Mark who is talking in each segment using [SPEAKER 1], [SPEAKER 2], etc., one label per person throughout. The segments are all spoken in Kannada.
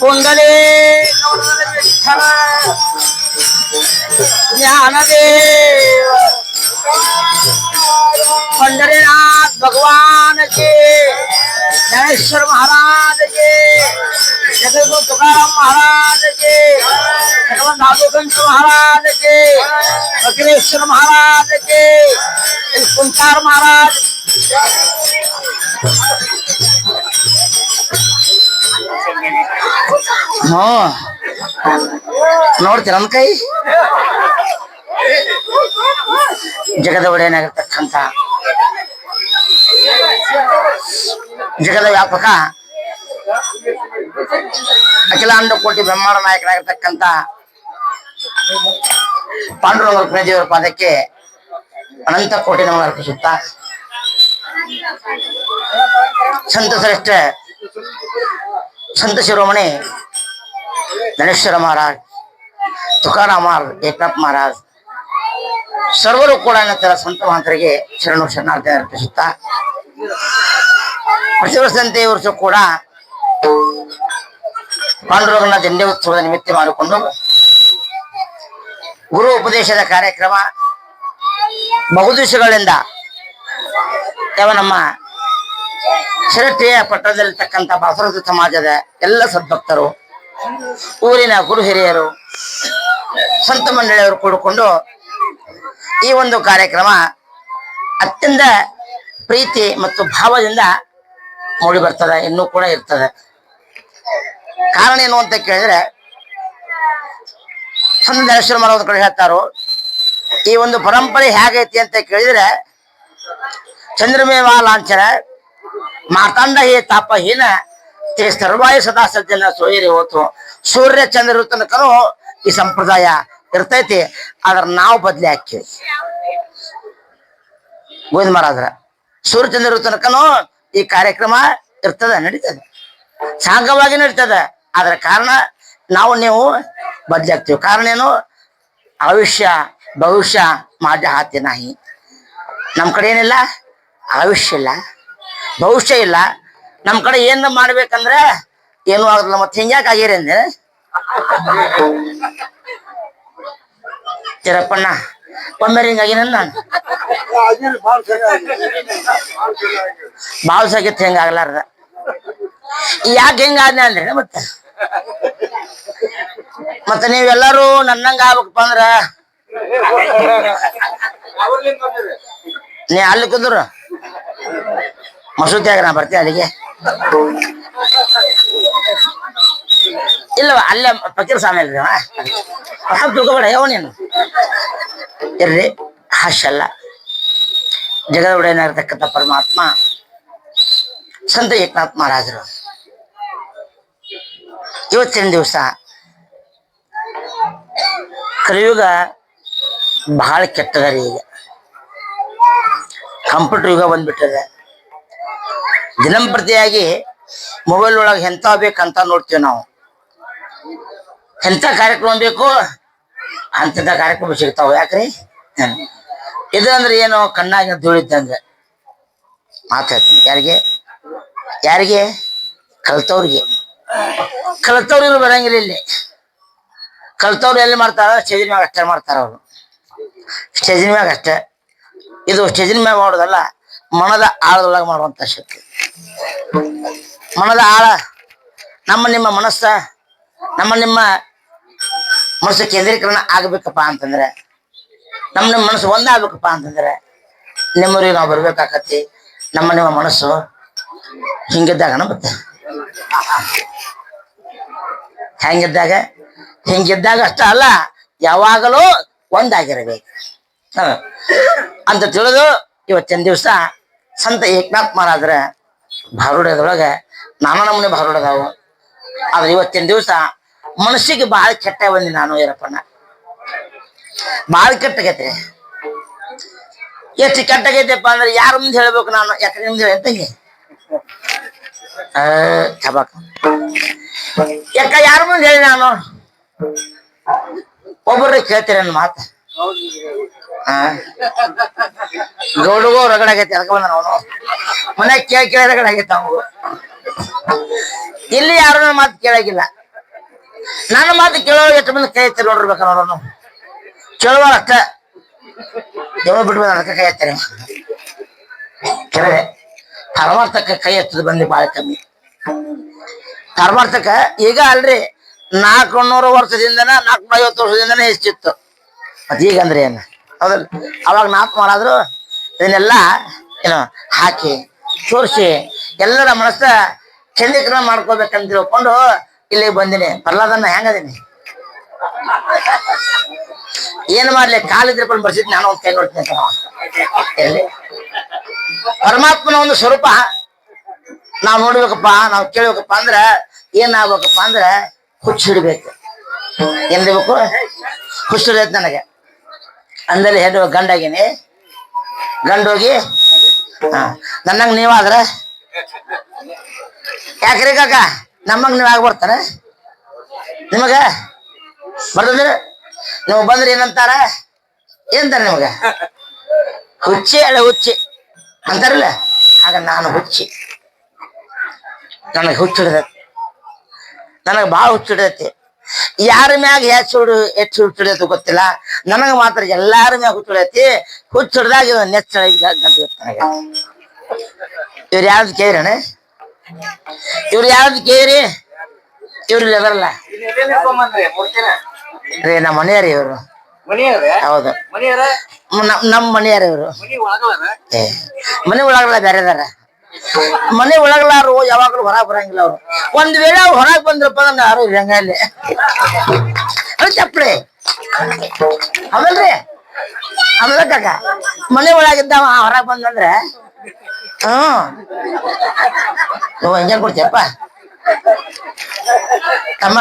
[SPEAKER 1] कुंडले पंडरीनाथ भगवान के ज्ञानेश्वर महाराज के जगदो तुकार महाराज के भगवान धातुकंस महाराज के अखिलेश्वर महाराज के कुंतार महाराज। ಹ್ಮ್ ನೋಡ್ತೀರ ನಮ್ಮ ಕೈ? ಜಗದ ಒಡೆಯನಾಗಿರ್ತಕ್ಕಂಥ. ಜಗದ ವ್ಯಾಪಕ ಅಖಿಲಾಂಡ ಕೋಟಿ ಬ್ರಹ್ಮಾಂಡ ನಾಯಕನಾಗಿರ್ತಕ್ಕಂಥ ಪಾಂಡುರಂಗ ದೇವರ ಪಾದಕ್ಕೆ ಅನಂತ ಕೋಟಿ ಅರ್ಪಿಸುತ್ತಾ ಸಂತ ಶ್ರೇಷ್ಠ ಸಂತ ಶಿರೋಮಣಿ ಗಣೇಶ್ವರ ಮಹಾರಾಜ್, ತುಕಾರಾಮ್ ಮಹಾರಾಜ್, ಏಕನಾಥ್ ಮಹಾರಾಜ್, ಸರ್ವರು ಕೂಡ ನಂತರ ಸಂತ ಮಹಂತರಿಗೆ ಶರಣು ಶರಣಾರ್ಥಿ ಅರ್ಪಿಸುತ್ತಾ ಪ್ರತಿ ವರ್ಷದಂತೆ ವರ್ಷ ಕೂಡ ಪಾಂಡುರಂಗನ ಉತ್ಸವದ ನಿಮಿತ್ತ ಮಾಡಿಕೊಂಡು ಗುರು ಉಪದೇಶದ ಕಾರ್ಯಕ್ರಮ ಬಹುದಿವಸಗಳಿಂದ ಯಾವ ನಮ್ಮ ಶರಟ್ಟಿಯ ಪಟ್ಟಣದಲ್ಲಿರ್ತಕ್ಕಂಥ ಬಸವರಾಜ ಸಮಾಜದ ಎಲ್ಲ ಸದ್ಭಕ್ತರು ಊರಿನ ಗುರು ಹಿರಿಯರು, ಸಂತ ಮಂಡಳಿಯವರು ಕೂಡಿಕೊಂಡು ಈ ಒಂದು ಕಾರ್ಯಕ್ರಮ ಅತ್ಯಂತ ಪ್ರೀತಿ ಮತ್ತು ಭಾವದಿಂದ ಮೂಡಿ ಬರ್ತದೆ, ಇನ್ನೂ ಕೂಡ ಇರ್ತದೆ. ಕಾರಣ ಏನು ಅಂತ ಕೇಳಿದ್ರೆ ಧನೇಶ್ವರ ಮರ ಕಡೆ ಹೇಳ್ತಾರೋ, ಈ ಒಂದು ಪರಂಪರೆ ಹೇಗೈತಿ ಅಂತ ಕೇಳಿದ್ರೆ, ಚಂದ್ರಮೇವ ಲಾಂಛನ ಮಾತಾಂಡ ಹೇ ತಾಪ ಹೀನ ಸರ್ವಾಯ ಸದಾ ಸಜ್ಜನ ಸೋಯರಿ ಹೋತು ಸೂರ್ಯ ಚಂದ್ರ ತನಕನು ಈ ಸಂಪ್ರದಾಯ ಇರ್ತೈತಿ. ಆದ್ರ ನಾವು ಬದ್ಲಿ ಹಾಕಿವಿ ಗೋವಿಂದ ಮಹಾರಾಜ್ರ, ಸೂರ್ಯ ಚಂದ್ರ ತನಕನು ಈ ಕಾರ್ಯಕ್ರಮ ಇರ್ತದ, ನಡೀತದೆ? ಸಾಂಗವಾಗಿ ನಡೀತದ. ಆದ್ರ ಕಾರಣ ನಾವು ನೀವು ಬದ್ಲಿ ಹಾಕ್ತೀವಿ ಕಾರಣ ಏನು? ಆಯುಷ್ಯ, ಭವಿಷ್ಯ, ಮಾಜ ಹಾತಿ ನಾಯಿ. ನಮ್ ಕಡೆ ಏನಿಲ್ಲ? ಆಯುಷ್ಯ ಇಲ್ಲ. ಭವಿಷ್ಯ ಇಲ್ಲ. ನಮ್ ಕಡೆ ಏನ್ ಮಾಡ್ಬೇಕಂದ್ರ ಏನು ಆಗಲ್ಲ ಮತ್ತೆ ಹಿಂಗ್ಯಾಕ್ ಆಗಿರಿ ಅಂದ್ರೆ ಚಿರಪ್ಪಣ್ಣ, ಒಮ್ಮೆ ಹಿಂಗಾಗಿ ನಾನು ಬಾವು ಸಾಗಿತ್ತು ಹಿಂಗ ಆಗ್ಲಾರ್ದ. ಯಾಕೆ ಹೆಂಗಾದ್ನೆ ಅಂದ್ರೆ ಮತ್ತೆ? ಮತ್ತೆ ನೀವೆಲ್ಲರೂ ನನ್ನಂಗ ಆಗ್ಬೇಕಪ್ಪ ಅಂದ್ರ? ನೀ ಅಲ್ಲಿ ಕುಂದ್ರು? ಮಸೂತಿಯಾಗ ನಾ ಬರ್ತೀನಿ ಅಲ್ಲಿಗೆ. ಇಲ್ಲವ ಅಲ್ಲೇ ಫಕೀರ್ ಸ್ವಾಮಿ ಅಲ್ರಿ ಅವ. ತಿಳ್ಕೊಬೇಡ ಯಾವ ನೀನು. ಇರ್ರಿ ಹಾಶಲ್ಲ ಜಗದ ಒಡೆಯನಾಗಿರ್ತಕ್ಕಂಥ ಪರಮಾತ್ಮ, ಸಂತ ಏಕನಾಥ್ ಮಹಾರಾಜರು. ಇವತ್ತಿನ ದಿವಸ ಕಲಿಯುಗ ಬಹಳ ಕೆಟ್ಟದ ರೀ ಈಗ. ಕಂಪ್ಯೂಟರ್ ಯುಗ ಬಂದ್ಬಿಟ್ಟದೆ. ದಿನಂಪ್ರತಿಯಾಗಿ ಮೊಬೈಲ್ ಒಳಗೆ ಎಂತ ಬೇಕಂತ ನೋಡ್ತೀವಿ ನಾವು. ಎಂತ ಕಾರ್ಯಕ್ರಮ ಬೇಕು ಅಂತದ ಕಾರ್ಯಕ್ರಮ ಸಿಗ್ತಾವ ಯಾಕ್ರಿ. ಇದು ಅಂದ್ರೆ ಏನು ಕಣ್ಣಾಗಿ ಧೂಳಿದ್ದಂಗೆ ಮಾತಾಡ್ತೀನಿ ಯಾರಿಗೆ? ಯಾರಿಗೆ? ಕಲ್ತವ್ರಿಗೆ. ಕಲ್ತವ್ರಿಗೂ ಬರಂಗಿಲ್ಲ ಇಲ್ಲಿ. ಕಲ್ತವ್ರು ಎಲ್ಲಿ ಮಾಡ್ತಾರ? ಸ್ಟೇಜಿನ ಮ್ಯಾಗ ಅಷ್ಟೇ ಮಾಡ್ತಾರ ಅವರು. ಸ್ಟೇಜಿನ ಮ್ಯಾಗ ಅಷ್ಟೇ. ಇದು ಸ್ಟೇಜಿನ ಮ್ಯಾಗ ಮಾಡೋದಲ್ಲ, ಮನದ ಆಳದೊಳಗೆ ಮಾಡುವಂಥ ಶಕ್ತಿ. ಮನದ ಆಳ, ನಮ್ಮ ನಿಮ್ಮ ಮನಸ್ಸ, ನಮ್ಮ ನಿಮ್ಮ ಮನಸ್ಸು ಕೇಂದ್ರೀಕರಣ ಆಗಬೇಕಪ್ಪ ಅಂತಂದ್ರೆ, ನಮ್ಮ ನಿಮ್ಮ ಮನಸ್ಸು ಒಂದಾಗ್ಬೇಕಪ್ಪ ಅಂತಂದ್ರೆ, ನಿಮ್ಮೂರಿಗೆ ನಾವು ಬರ್ಬೇಕಾಕತಿ ನಮ್ಮ ನಿಮ್ಮ ಮನಸ್ಸು ಹಿಂಗಿದ್ದಾಗ ಮತ್ತೆ ಹೆಂಗಿದ್ದಾಗ? ಹಿಂಗಿದ್ದಾಗ ಅಷ್ಟ ಅಲ್ಲ, ಯಾವಾಗಲೂ ಒಂದಾಗಿರಬೇಕು. ಅಂತ ತಿಳಿದು ಇವತ್ತಿನ ದಿವಸ ಸಂತ ಏಕನಾಥ್ ಮಹಾರಾಜರ ಭಾರುಡದೊಳಗೆ ನಾನಾ ನಮೂನೆ ಭಾರುಡದಾವು ಆದ್ರೆ ಇವತ್ತಿನ ದಿವಸ ಮನಸ್ಸಿಗೆ ಭಾಳ ಕೆಟ್ಟ ಬಂದಿ ನಾನು ಏನಪ್ಪಣ್ಣ ಭಾಳ ಕೆಟ್ಟಗೈತೆ. ಎಷ್ಟು ಕೆಟ್ಟಗೈತೆಪ್ಪ ಅಂದ್ರೆ ಯಾರ ಮುಂದೆ ಹೇಳ್ಬೇಕು ನಾನು? ಯಾಕಂದ್ರೆ ನಿಮ್ದು ಎಂತಂಗೆ ಚಬಾಕ ಯಾಕ ಯಾರ ಮುಂದೆ ಹೇಳಿ ನಾನು? ಒಬ್ಬರು ಕೇಳ್ತೀರ ನನ್ನ ಮಾತು. ಗೌಡಗೋ ರಗಡಾಗೈತೆ ಅದಕ್ಕೆ ಬಂದ ಅವನು ಮನೆ ಕೇಳಿ ಕೇಳಿ ರಗಡಾಗೈತೆ ಅವನು ಇಲ್ಲಿ ಯಾರು ನನ್ನ ಮಾತು ಕೇಳಾಗಿಲ್ಲ. ನನ್ನ ಮಾತು ಕೇಳೋ ಎಷ್ಟು ಮಂದಿ ಕೈ ಎತ್ತಿ ನೋಡಿರ್ಬೇಕ ನೋಡೋನು ಕೇಳುವ ಅಷ್ಟ ದೇವ ಬಿಟ್ಟು ಅದಕ್ಕೆ ಕೈ ಎತ್ತಾರೆ. ಕೇಳಿದೆ. ಪರಮಾರ್ಥಕ್ಕೆ ಕೈ ಎತ್ತದ ಬಂದಿ ಭಾಳ ಕಮ್ಮಿ. ಪರಮಾರ್ಥಕ್ಕ ಈಗ ಅಲ್ರಿ ನಾಲ್ಕು ನೂರು ವರ್ಷದಿಂದನ ನಾಲ್ಕು ಐವತ್ತು ವರ್ಷದಿಂದನೇ ಹೆಚ್ಚಿತ್ತು ಅದೀಗಂದ್ರೆ ಏನು? ಹೌದಲ್ಲ? ಅವಾಗ ನಾಲ್ಕು ಮಾಡಾದ್ರು ಇದನ್ನೆಲ್ಲ ಏನು ಹಾಕಿ, ತೋರಿಸಿ, ಎಲ್ಲರ ಮನಸ್ಸ ಚಂದೀಕರಣ ಮಾಡ್ಕೋಬೇಕಂತ ತಿಳ್ಕೊಂಡು ಇಲ್ಲಿ ಬಂದಿನಿ. ಪ್ರಹ್ಲಾದನ್ನ ಹೆಂಗದೀನಿ? ಏನ್ ಮಾಡ್ಲಿ? ಕಾಲಿದ್ರಕೊಂಡು ಬರ್ಸಿದ್ ನಾನು ಒಂದು ಕೈ ನೋಡ್ತೀನಿ ಪರಮಾತ್ಮನ ಒಂದು ಸ್ವರೂಪ. ನಾವ್ ನೋಡ್ಬೇಕಪ್ಪ, ನಾವ್ ಕೇಳ್ಬೇಕಪ್ಪ ಅಂದ್ರ ಏನಾಗ್ಬೇಕಪ್ಪ ಅಂದ್ರೆ ಹುಚ್ಚ ಹಿಡ್ಬೇಕು ಏನ್ ನನಗೆ. ಅಂದಲ್ಲಿ ಹೆಣ್ಣು ಗಂಡಾಗಿನಿ. ಗಂಡೋಗಿ, ಹಾ. ನನ್ನಂಗ್ ನೀವಾದ್ರೆ ಯಾಕ್ರಿ ಕಾಕ? ನಮ್ಮಂಗೆ ನೀವ್ ಆಗಿ ಬರ್ತಾರ? ನಿಮಗ? ಬರ್ತದ್ರಿ ನೀವು ಬಂದ್ರೆ ಏನಂತಾರ? ಏನಂತಾರ ನಿಮಗೆ? ಹುಚ್ಚಿ ಅಲ್ಲ ಹುಚ್ಚಿ. ಅಂತಾರಲ್ಲ? ಆಗ ನಾನು ಹುಚ್ಚಿ. ನನಗೆ ಹುಚ್ಚಿಡ್ದೈತಿ ನನಗೆ ಭಾಳ ಹುಚ್ಚಿಡ್ದೈತಿ ಯಾರ ಮ್ಯಾಗ ಹೆಚ್ಚು ಹುಡು ಹೆಚ್ಚು ಹುಚ್ಚಿಡೈತಿ ಗೊತ್ತಿಲ್ಲ. ನನಗ ಮಾತ್ರ ಎಲ್ಲಾರ ಮ್ಯಾಗ ಹುಚ್ಚಿಡೈತಿ ಹುಚ್ಚಿಡ್ದಾಗ ಇದು ನೆಚ್ಚಳಗಿ ಗಂಟು ನನಗೆ. ಇವ್ರು ಯಾವ್ದು ಕೇಳಿರಣ ಇವ್ರು ಯಾವ್ದು ಕೇಳಿರಿ ಇವ್ರು ಬರಲ್ಲ ರೀ ನಮ್ಮ ಮನೆಯವ್ರಿ ಇವರು. ಹೌದು. ನಮ್- ನಮ್ಮ ಮನೆಯವ್ರಿ ಇವರು.
[SPEAKER 2] ಮನೆ ಒಳಗಲ್ಲ
[SPEAKER 1] ಏ ಮನೆ ಒಳಗಲಾರು ಯಾವಾಗ್ಲೂ ಹೊರಗ್ ಬರಂಗಿಲ್ಲ ಅವ್ರು. ಒಂದ್ ವೇಳೆ ಅವ್ರು ಹೊರಗ್ ಬಂದ್ರಪ್ಪ ಅಂದ್ರೆ ಯಾರು ಇರಂಗ ಇಲ್ಲಿ ಚಪ್ಪಳಿ ಆಮೇಲ್ರಿ? ಆಮೇಲೆ ಕಾಕ, ಮನೆ ಒಳಗಿದ್ದವ ಹೊರಗ್ ಬಂದಂದ್ರೆ ಹ್ಮ್ ಇಂಜನ್ ಕೊಡ್ತೀಯಪ್ಪ? ತಮ್ಮ,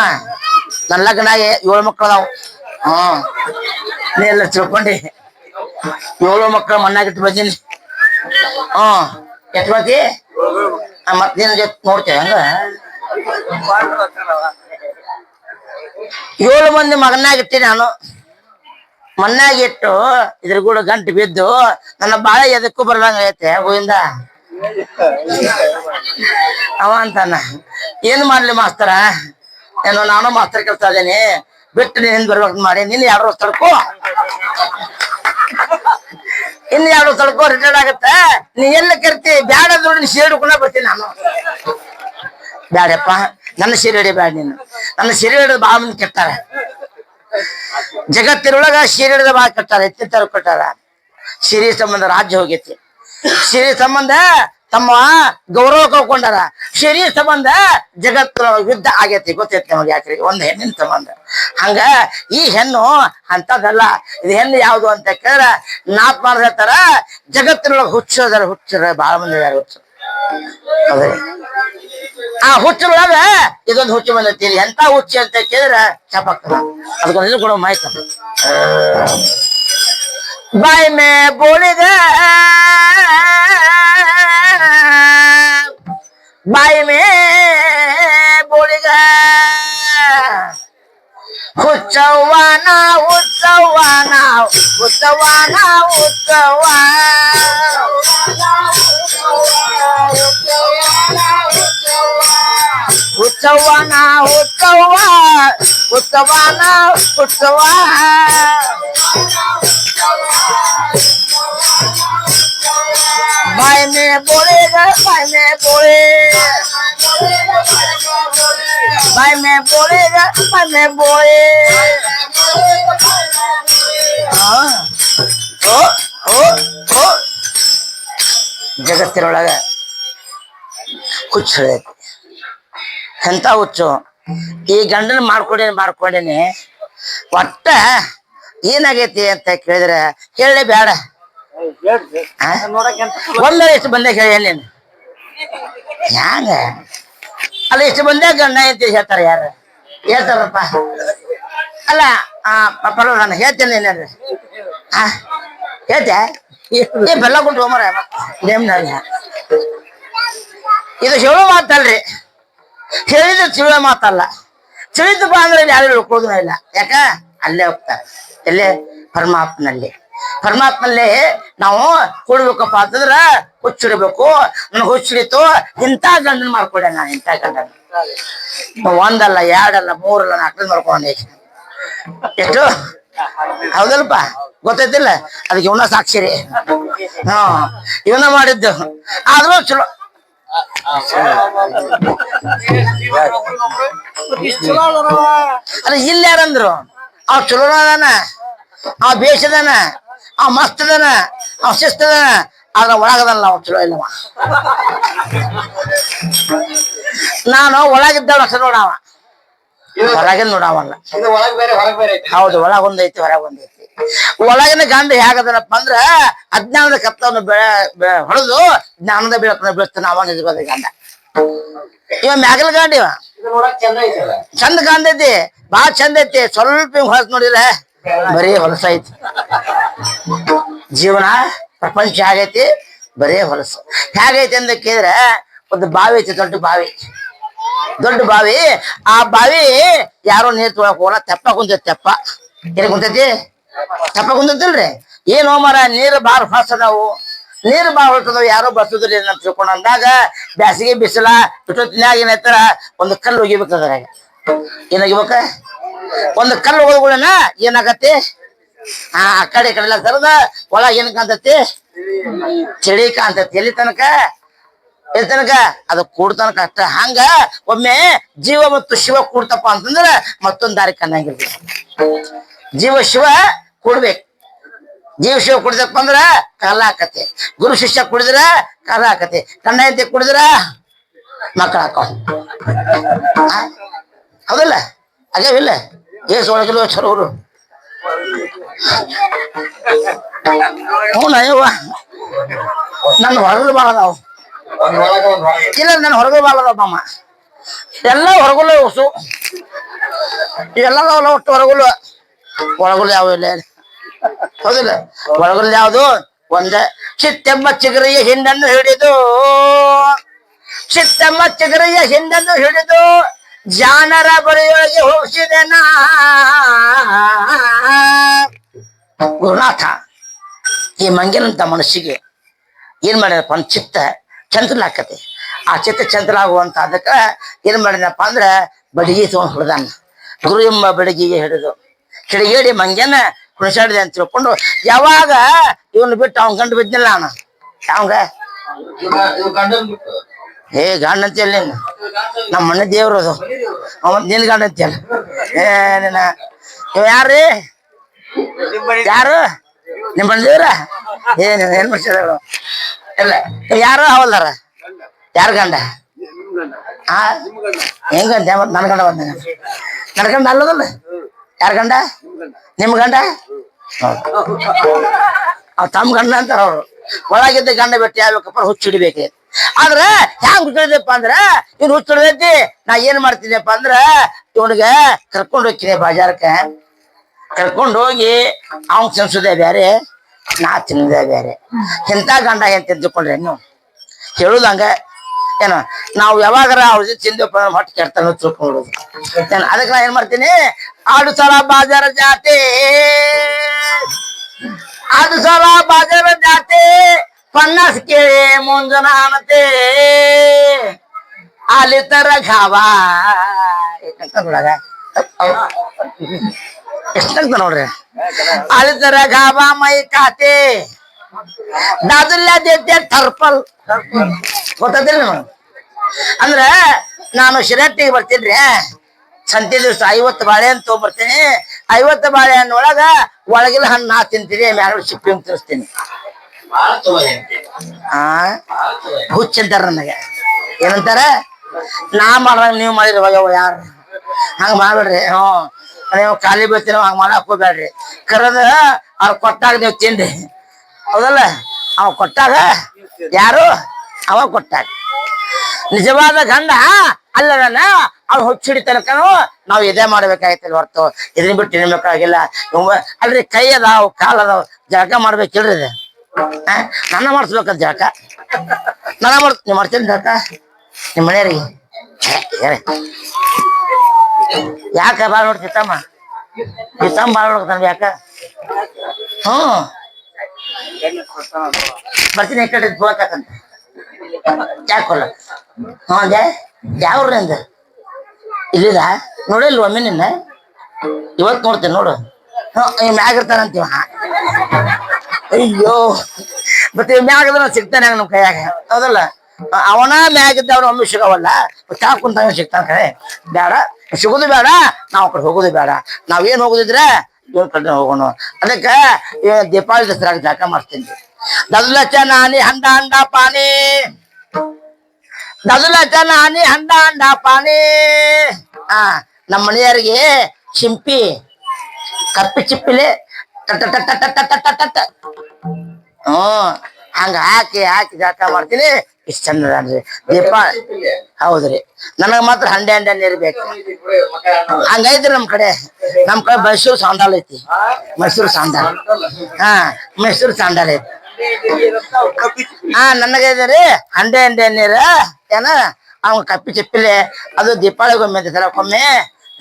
[SPEAKER 1] ನನ್ನ ಲಗ್ನ ಏಳು ಮಕ್ಕಳು ಅದಾವು ಹ್ಮ್ ನೀ ಎಲ್ಲ ತಿಳ್ಕೊಂಡಿ. ಏಳು ಮಕ್ಕಳು ಮಣ್ಣಾಗಿಟ್ಟು ಬಂದೀನಿ. ಹ್ಮ್ ಎಷ್ಟ್ ಮತ್ ಮತ್ತೇನ ಜೊತೆ ನೋಡ್ತೇವೆ, ಹಂಗ? ಏಳು ಮಂದಿ ಮಗನಾಗಿಟ್ಟಿ ನಾನು. ಮಣ್ಣಾಗಿಟ್ಟು ಇದ್ರ ಕೂಡ ಗಂಟು ಬಿದ್ದು ನನ್ನ ಬಾಳೆ ಎದಕ್ಕೂ ಬರ್ದಂಗ ಐತೆ ಗೋವಿಂದ. ಅವ ಅಂತಾನ, ಏನ್ ಮಾಡ್ಲಿ ಮಾಸ್ತರ? ಏನೋ, ನಾನು ಮಾಸ್ತರ್ ಕೆಲ್ಸ ಅದೇನಿ ಬಿಟ್ಟು ನೀನ್ ಬರ್ಬೇಕು ಮಾಡಿ, ನೀನ್ ವರ್ಷ ತಡ್ಕೋ? ಇನ್ನು ಎರಡು ತಡ್ಕೋ ರಿಟೈರ್ಡ್ ಆಗತ್ತೆ. ನೀ ಎಲ್ಲ ಕರ್ತಿ? ಬ್ಯಾಡ ದುಡ್ಡು ಸೀರೆ ಹಿಡ್ಕೊಂಡ ಬರ್ತೀನಿ ನಾನು. ಬ್ಯಾಡಪ್ಪ, ನನ್ನ ಸೀರೆ ಹಿಡಿ ಬ್ಯಾಡ ನೀನು. ನನ್ನ ಸೀರೆ ಹಿಡಿದು ಭಾಳ ಮಂದಿ ಕೆಟ್ಟಾರ. ಜಗತ್ತಿನೊಳಗ ಸೀರೆ ಹಿಡಿದ ಭಾಳ ಕೆಟ್ಟಾರ, ಎತ್ತಿತ್ತಾರ ಕೊಟ್ಟಾರ. ಸಿರಿ ಸಂಬಂಧ ರಾಜ್ಯ ಹೋಗೈತಿ. ಸಿರಿ ಸಂಬಂಧ ತಮ್ಮ ಗೌರವ ಕಳ್ಕೊಂಡಾರ. ಶರೀರ ಸಂಬಂಧ ಜಗತ್ತಿನೊಳಗ ಯುದ್ಧ ಆಗೈತಿ. ಗೊತ್ತೈತಿ ನಮಗೆ ಯಾಕ್ರಿ? ಒಂದ್ ಹೆಣ್ಣಿನ ಸಂಬಂಧ. ಹಂಗ ಈ ಹೆಣ್ಣು ಅಂತದಲ್ಲ ಇದು ಹೆಣ್ಣು ಯಾವ್ದು ಅಂತ ಕೇಳಿದ್ರ ನಾಪ್ ತರ ಜಗತ್ತಿನೊಳಗೆ ಹುಚ್ಚೋದಾರ ಹುಚ್ಚರ ಬಹಳ ಮಂದಿ ಹುಚ್ಚರು. ಹೌದ್ರಿ ಆ ಹುಚ್ಚರೊಳಗ ಇದೊಂದು ಹುಚ್ಚು ಬಂದೈತಿ. ಎಂತ ಹುಚ್ಚು ಅಂತ ಕೇಳಿದ್ರ ಚಪಾಕ್ತದ ಅದಕ್ಕೊಂದು ಕೂಡ ಮಾಹಿತಿ ಬಾಯಿ ಮೇ ಬೋಳಿಗ बाई में बोलेगा उत्सवाना उत्सवाना उत्सवाना उत्सवा उत्सवाना उत्सवा उत्सवाना उत्सवा ಬಾಯಿ ಮೇ ಬೋಳಿಗ ಬಾಯಿ ಮೇ ಬೋಳಿ ಆ. ಓ ಓ ಓ ಜಗತ್ತಿನೊಳಗ ಹುಚ್ಚು ಎಂತ ಹುಚ್ಚು ಈ ಗಂಡನ ಮಾಡ್ಕೊಂಡೇನೆ ಮಾಡ್ಕೊಂಡೇನಿ ಒಟ್ಟ ಏನಾಗೈತಿ ಅಂತ ಕೇಳಿದ್ರೆ ಹೇಳಲೇ ಬೇಡ ಒಂದ ಎಷ್ಟು ಬಂದಾಗ ಹೇಳಿ ನೀನು ಹ್ಯಾಂಗ ಅಲ್ಲ ಎಷ್ಟು ಬಂದಾಗ ಗಂಡ ಅಂತ ಹೇಳ್ತಾರೆ ಯಾರು? ಹೇಳ್ತಾರಪ್ಪ. ಅಲ್ಲ ಪರವಾಗಿಲ್ಲ, ನಾನು ಹೇಳ್ತೇನೆ ಏನಾದ್ರೆ ಆ, ಹೇಳ್ತೆ. ಏ, ಬೆಲ್ಲ ಕೊಟ್ಟು ಹೋಮರ ನೇಮ್ನಲ್ಲಿ ಇದು ಹೇಳೋ ಮಾತಲ್ರಿ. ಹೇಳಿದ್ರೆ ತಿಳಿಯೋ ಮಾತಲ್ಲ. ತಿಳಿದಪ್ಪ ಅಂದ್ರೆ ಯಾರು ಉಳ್ಕೊಳ್ಳೋದು ಇಲ್ಲ ಯಾಕ? ಅಲ್ಲೇ ಹೋಗ್ತಾರೆ. ಎಲ್ಲೇ? ಪರಮಾತ್ಮನಲ್ಲಿ. ಪರಮಾತ್ಮಲ್ಲೇ ನಾವು ಕೊಡ್ಬೇಕಪ್ಪ ಅಂತಂದ್ರ ಹುಚ್ಚಿಡ್ಬೇಕು. ನನ್ ಹುಚ್ಚಿಡಿತು, ಇಂಥ ಗಂಡನ್ ಮಾಡ್ಕೊಂಡೆ ನಾನು, ಇಂಥ ಗಂಡನ್. ಒಂದಲ್ಲ, ಎರಡಲ್ಲ, ಮೂರಲ್ಲ ನಾಲ್ಕು ಮಾಡ್ಕೊಂಡೆ ಎಷ್ಟು? ಹೌದಲ್ಪ ಗೊತ್ತೈತಿಲ್ಲ ಅದಕ್ಕೆ ಇವನ ಸಾಕ್ಷಿರಿ ಹಾ ಇವನ ಮಾಡಿದ್ದು. ಆದ್ರೂ ಚಲೋ. ಅಲ್ಲ, ಇಲ್ಲಿ ಯಾರಂದ್ರು? ಅವ್ ಚಲೋ ಅದಾನ ಅವ್ ಬೇಷದಾನ? ಅವ್ ಮಸ್ತ್ ಅದಾನ ಅವ್ ಶಿಸ್ತ ಅದಾನ ಆದ್ರ ಒಳಗದಲ್ಲ ಅವ್ ಚಲೋ ಇಲ್ಲವ. ನಾನು ಒಳಗಿದ್ದವ ಅಷ್ಟ ನೋಡವ ಹೊರಗಿನ ನೋಡವಲ್ಲ ಹೌದು ಒಳಗ ಒಂದೈತಿ ಹೊರಗ ಒಂದೈತಿ ಒಳಗಿನ ಗಂಡ ಹೇಗದನಪ್ಪ ಅಂದ್ರ ಅಜ್ಞಾನದ ಕತ್ತವನ್ನು ಬೆಳೆ ಹೊಡೆದು ಜ್ಞಾನದ ಬೆಳಕನ್ನು ಬೀಳ್ತಾನ ಅವ ನಿಜವಾದ ಗಂಡ. ಇವ ಮ್ಯಾಗಲ್ ಗಂಡ ಇವ.
[SPEAKER 2] ಚಂದ
[SPEAKER 1] ಗಾಂಧೈತಿ ಬಾಳ ಚಂದ ಐತಿ. ಸ್ವಲ್ಪ ಹೊರತು ನೋಡಿರ ಬರೀ ಹೊಲಸ ಐತಿ. ಜೀವನ ಪ್ರಪಂಚ ಆಗೈತಿ ಬರೀ ಹೊಲಸ. ಹೇಗೈತಿ ಅಂತ ಕೇಳಿದ್ರೆ ಒಂದು ಬಾವಿ ಐತಿ, ದೊಡ್ಡ ಬಾವಿ. ದೊಡ್ಡ ಬಾವಿ. ಆ ಬಾವಿ ಯಾರೋ ನೀರ್ ತೊಳಕ್ ಹೋಗಲ್ಲ ತೆಪ್ಪ ಕುಂತೈತಿ, ತೆಪ್ಪ. ಏನ್ ಕುಂತೈತಿ? ತೆಪ್ಪ ಕುಂತೈತಿಲ್ರಿ? ಏನೋ ಮರ, ನೀರು ಬಾಳ ಹೊಸದವು ನೀರು ಬಾಳ ಹೊಸದವು ಯಾರೋ ಬರ್ತದ್ರಿ ಅಂತ ತಿಳ್ಕೊಂಡ್ ಅಂದಾಗ ಬ್ಯಾಸಿಗೆ ಬಿಸಿಲ ಇಷ್ಟೊತ್ತಿನಾಗ ಏನಾಯ್ತಾರ ಒಂದು ಕಲ್ಲು ಒಗಿಬೇಕು ಅದ್ರಾಗ. ಏನಾಗಿಬೇಕ ಒಂದು ಕಲ್ಲು ಹೋಗುಗಳನ್ನ ಏನಾಗತ್ತೆ? ಆ ಕಡೆ ಈ ಕಡೆ ಎಲ್ಲ ಸರದ ಹೊಲ ಏನ್ ಕಾಣ್ತೈತಿ? ಚಳಿ ಕಾಣ್ತೈತಿ. ಎಲ್ಲಿ ತನಕ? ಎಲ್ಲಿ ತನಕ? ಅದು ಕೂಡ್ತನಕ ಅಷ್ಟ. ಹಂಗ ಒಮ್ಮೆ ಜೀವ ಮತ್ತು ಶಿವ ಕೂಡ್ತಪ್ಪ ಅಂತಂದ್ರ ಮತ್ತೊಂದು ದಾರಿ ಕಣ್ಣಂಗಿಲ್ಲ ಜೀವ, ಶಿವ ಕೂಡ್ಬೇಕು. ಜೀವ, ಶಿವ ಕುಡಿದಪ್ಪ ಅಂದ್ರ ಕಾಲ ಆಕತಿ ಗುರು, ಶಿಷ್ಯ ಕುಡಿದ್ರ ಕಾಲ ಆಕತಿ ಕಣ್ಣ, ಹೆಂಡತಿ ಕುಡಿದ್ರ ಮಕ್ಕಳ ಹೌದಲ್ಲ? ಆಗ್ಯಾವಿಲ್ಲ ಏಸ್ ಒಳಗಿಲ್ಲ ಚಲೋರು ಹ್ಞೂ ಅಯ್ಯವ್ವ ನನ್ನ ಹೊರಗಲು ಭಾಳ ಅದಾವು. ಇಲ್ಲ, ನನ್ನ ಹೊರಗಲು ಭಾಳ ಅದಾವ ಮಾಮ. ಎಲ್ಲ ಹೊರಗುಲು ಹೊಸು. ಎಲ್ಲ ಒಟ್ಟು ಹೊರಗುಲು ಒಳಗಲು ಯಾವ ಇಲ್ಲ ಹೌದಿಲ್ಲ? ಒಳಗಲು ಯಾವುದು? ಒಂದೇ. ಚಿತ್ತೆಮ್ಮ ಚಿಗರಿಯ ಹಿಂಡನ್ನು ಹಿಡಿದು. ಚಿತ್ತಮ್ಮ ಚಿಗರಿಯ ಹಿಂಡನ್ನು ಹಿಡಿದು. ಜಾನರ ಬರೆಯೊಳಗೆ ಹೋಗಿಸಿದೆ ನಾ ಗುರುನಾಥ, ಈ ಮಂಗಿನಂತ ಮನಸ್ಸಿಗೆ ಏನ್ ಮಾಡ್ಯಾರಪ್ಪ ಅಂದ್ ಚಿತ್ತ ಚಂದ್ರ ಆಕತಿ ಆ ಚಿತ್ತ ಚಂದ್ರ ಆಗುವಂತ ಅದಕ್ಕ ಏನ್ ಮಾಡಿದಪ್ಪ ಅಂದ್ರ ಬಡಿಗೆ ತಗೊಂಡ್ ಹೊಡೆದಾನ. ಗುರು ಎಂಬ ಬಡಿಗೆಗೆ ಹಿಡಿದು ಹಿಡಿಗೇಡಿ ಮಂಗ್ಯನ ಕುಣಿಸಾಡಿದೆ ಅಂತ ತಿಳ್ಕೊಂಡು ಯಾವಾಗ ಇವನು ಬಿಟ್ಟು ಅವ್ನ್ ಗಂಡು ಬಿದ್ದಿಲ್ಲ ನಾನು ಅವಂಗ ಏ, ಗಂಡ ಅಂತೇಳಿ ನೀನು? ನಮ್ಮ ಮನೆ ದೇವ್ರು ಅದು. ಅವ ನಿನ್ ಗಂಡ ಅಂತೇಳಿ ಏ, ನಿನ್ನ ಇವ ಯಾರ್ರೀ? ಯಾರು? ನಿಮ್ಮ ಮನೆ ದೇವ್ರ ಏನ್ ಏನ್ ಮಾಡ್ಸಿದ್ರು ಇಲ್ಲ ಯಾರು? ಹವಲ್ದಾರ ಯಾರ ಗಂಡ? ಆ ಹೆಂಗಂತ ಮತ್ ನನ್ ಗಂಡ ಬಂದ ನನ್ನ ಗಂಡ ಅಲ್ಲದಲ್ಲ? ಯಾರ ಗಂಡ? ನಿಮ್ ಗಂಡ? ಅವ್ ತಮ್ಮ ಗಂಡ ಅಂತಾರ ಅವ್ರು. ಒಳಗಿದ್ದ ಗಂಡ ಬೆಟ್ಟಿ ಆಗ್ಬೇಕಪ್ಪ ಹುಚ್ಚಿಡ್ಬೇಕು ಆದ್ರ ಹ್ಯಾಂಗ ಹುಚ್ಚಿಡ್ದಪ್ಪ ಅಂದ್ರ ಇವ್ನು ಹುಚ್ಚಿಡ್ದೈತಿ ನಾ ಏನ್ ಮಾಡ್ತಿದ್ದೆಪ್ಪ ಅಂದ್ರ ಇವನಿಗೆ ಕರ್ಕೊಂಡು ಹೋಗ್ತೀನಿ ಬಾಜಾರಕ್ಕೆ ಕರ್ಕೊಂಡು ಹೋಗಿ ಅವ್ನ್ ತಿನ್ಸೋದೇ ಬೇರೆ ನಾ ತಿನ್ನೋದೇ ಬೇರೆ ಇಂಥ ಗಂಡ ಏನ್ ತಿಂದುಕೊಂಡ್ರೆ ನೀವು ಹೇಳುದಂಗ ಏನು ನಾವು ಯಾವಾಗಾರ ಅವ್ರ ಜೊತೆ ತಿಂದಪ್ಪ ಅಂದ್ರೆ ಹೊಟ್ಟೆ ಕೆಡ್ತಾನೆ ತಿಳ್ಕೊಳ್ಳೋದು ಏನು ಅದಕ್ಕೆ ನಾ ಏನ್ ಮಾಡ್ತೀನಿ ಆಡು ಸಲ ಬಾಜಾರ ಜಾತಿ ಆಡು ಸಲ ಬಾಜಾರ ಜಾತಿ ಪನ್ನಾಸ್ ಕೇಳಿ ಮುಂಜಾನ ಆನತೆ ಅಲ್ಲಿ ತರ ಘಾವ ಎಷ್ಟಂತ ನೋಡಾಗ ಎಷ್ಟಂತ ನೋಡ್ರಿ ಅಲ್ಲಿ ತರ ಘಾವ ಮೈ ಕಾತೆ ದಾದುಲ್ಲ ದೇತೆ ಟರ್ಪಲ್ ಗೊತ್ತಿಲ್ಲ ಅಂದ್ರ ನಾನು ಶಿರಟ್ಟಿಗೆ ಬರ್ತೀನಿ ಸಂತೆ ದಿವಸ ಐವತ್ತು ಬಾಳೆಹಣ್ಣು ತೊಗೊಂಬರ್ತೀನಿ. ಐವತ್ತು ಬಾಳೆಹಣ್ಣು ಒಳಗ ಒಳಗಿಲ್ಲ ಹಣ್ಣು ನಾ ತಿಂತೀನಿ, ಮ್ಯಾಲ ಸಿಪ್ಪಿ ಅಂತ ತಿನ್ನಿಸ್ತೀನಿ
[SPEAKER 2] ಬಾಳ ಚಲೋ ಐತಿ
[SPEAKER 1] ಆ? ಹುಚ್ಚಂತಾರ ನನಗೆ. ಏನಂತಾರ? ನಾ ಮಾಡ್ದಂಗ ನೀವು ಮಾಡಿರುವ ಯಾರು? ಹಂಗ ಮಾಡ್ಬೇಡ್ರಿ ಹ್ಞೂ. ನೀವು ಖಾಲಿ ಬೀಳ್ತೀನಿ ಹಂಗ ಮಾಡಕ್ ಹೋಗ್ಬೇಡ್ರಿ. ಕರೆದ ಅವ್ರು ಕೊಟ್ಟಾಗ ನೀವು ತಿನ್ರಿ. ಹೌದಲ್ಲ? ಅವ ಕೊಟ್ಟಾಗ ಯಾರು? ಅವ ಕೊಟ್ಟಾಗ. ನಿಜವಾದ ಗಂಡ ಅಲ್ಲದನ್ನ ಅವ್ನು ಹುಚ್ಚಿಡಿ ತನಕ ನಾವು ಇದೇ ಮಾಡ್ಬೇಕಾಗೈತಿ ಹೊರತು. ಇದನ್ನ ಬಿಟ್ಟು ತಿನ್ಬೇಕಾಗಿಲ್ಲ ಅಲ್ರಿ ಕೈ ಅದಾವ ಕಾಲ್ ಅದಾವ ಜಳಕ ಮಾಡ್ಬೇಕಿಲ್ರಿ? ನನ್ನ ಮಾಡಿಸ್ಬೇಕಂತ ಜಳಕ ನನ್ನ ಮಾಡ್, ನೀವು ಮಾಡ್ತೀನಿ ಜಳಕ ನಿಮ್ಮ ಮನೆಯವ್ರಿಗೆ. ಯಾಕ ಬಾಳ ನೋಡಿ ತಮ್ಮ ಈ ತಮ್ಮ ಬಾಳ ನೋಡ್ತಾನ ಯಾಕ? ಹ್ಞೂ. ಬರ್ತೀನಿ ಈ ಕೊಲ್ಲ ಹ್ಞೂ ಹೌದೇ ಯಾವ್ರಿಂದ ಇಲ್ಲಿದ? ನೋಡಿಲ್ಲ ಒಮ್ಮೆ ನಿನ್ನ? ಇವತ್ತು ನೋಡ್ತೀನಿ ನೋಡು. ಹ್ಞೂ ಮ್ಯಾಗ ಇರ್ತಾನಂತೀವ. ಅಯ್ಯೋ ಮತ್ತೆ ಮ್ಯಾಗದ ಸಿಗ್ತಾನೆ ನಮ್ಮ ಕೈಯಾಗ ಹೌದಲ್ಲ ಅವನ ಮ್ಯಾಗಿದ್ದ ಅವ್ರ ಒಮ್ಮೆ ಸಿಗವಲ್ಲ ಚಾ ಕುಂತಾಗ ಸಿಗ್ತಾನ ಕಡೆ ಬೇಡ ಸಿಗೋದು ಬೇಡ ನಾವು ಕಡೆ ಹೋಗೋದು ಬೇಡ ನಾವೇನ್ ಹೋಗುದಿದ್ರೆ ಇವ್ರ ಕಡೆ ಹೋಗೋಣ ಅದಕ್ಕೆ ದೀಪಾವಳಿ ದಸರಾಗ ಜಾಕ ಮಾಡ್ತೀನಿ ದದಲಚ್ಚ ನಾನಿ ಹಂಡ ಹಂಡ ಪಾನಿ ದದಲಚ್ಚ ನಾನಿ ಹಂಡ ಹಂಡ ಪಾನಿ ಆ ನಮ್ಮ ಮನೆಯವರಿಗೆ ಶಿಂಪಿ ಕಪ್ಪಿ ಚಿಪ್ಪಿಲೆ ಟಟ ಟಟ ಟಟ ಟಟ. ಹ್ಮ್ ಹಂಗ ಹಾಕಿ ಹಾಕಿ ಜಾಕ ಮಾಡ್ತೀನಿ. ಇಷ್ಟ ಚಂದ ಅನ್ರಿ ದೀಪ ಹೌದ್ರಿ. ನನಗ ಮಾತ್ರ ಹಂಡೆ ಹಂಡೆ ನೀರ್ ಬೇಕು. ಹಂಗೈತ್ರಿ ನಮ್ ಕಡೆ. ನಮ್ ಕಡೆ ಮೈಸೂರು ಸಾಂಡಾಲ್ ಐತಿ. ಮೈಸೂರು ಸಾಂಡಾಲ್ ಹಾ, ಮೈಸೂರು ಸಾಂಡಾಲ್ ಐತಿ. ಹಾ, ನನಗೆ ರೀ. ಹಂಡೆ ಹಂಡೆ ನೀರ. ಏನ? ಅವ್ನ ಕಪ್ಪಿ ಚಿಪ್ಪಿಲೆ. ಅದು ದೀಪಾವಳಿಗೊಮ್ಮೆ ದಸರಾಕೊಮ್ಮೆ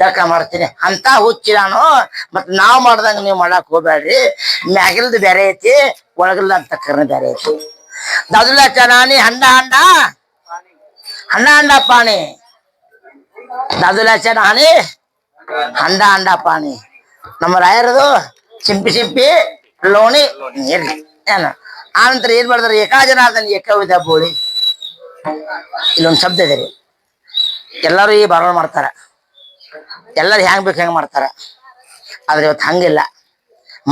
[SPEAKER 1] ಜಳಕ ಮಾಡ್ತೀನಿ. ಅಂತ ಹುಚ್ಚಿ ನಾನು. ಮತ್ ನಾವ್ ಮಾಡ್ದಂಗ ನೀವ್ ಮಾಡಕ್ ಹೋಗ್ಬೇಡ್ರಿ. ಮ್ಯಾಗಿಲ್ದು ಬೇರೆ ಐತಿ. ಒಳಗಿಲ್ದ ಅಂತ ಕರ್ನ ಬೇರೆ ಐತಿ. ದದುಲ ಚನಾನಿ ಹಂಡ ಹಂಡ ಹಂಡ ಹಂಡ ಪಾಣಿ. ದದುಲ ಚನಾನಿ ಹಂಡ ಹಂಡ ಪಾಣಿ. ನಮ್ಮ ರಾಯರದು ಸಿಂಪಿ ಸಿಂಪಿ ಲೋಣಿ ಇರ್ಲಿ ಏನ? ಆನಂತರ ಏನ್ ಮಾಡಿದ್ರೆ? ಏಕಾಜನಾದನ್ ಏಕವಿಧ ಬೋಳಿ. ಇಲ್ಲೊಂದು ಶಬ್ದ ಇದೆ ರೀ. ಎಲ್ಲರೂ ಈ ಬರವಣಿಗೆ ಮಾಡ್ತಾರ. ಎಲ್ಲರೂ ಹೆಂಗ್ ಬೇಕು ಹೆಂಗ್ ಮಾಡ್ತಾರ. ಆದ್ರೆ ಇವತ್ತು ಹಂಗಿಲ್ಲ.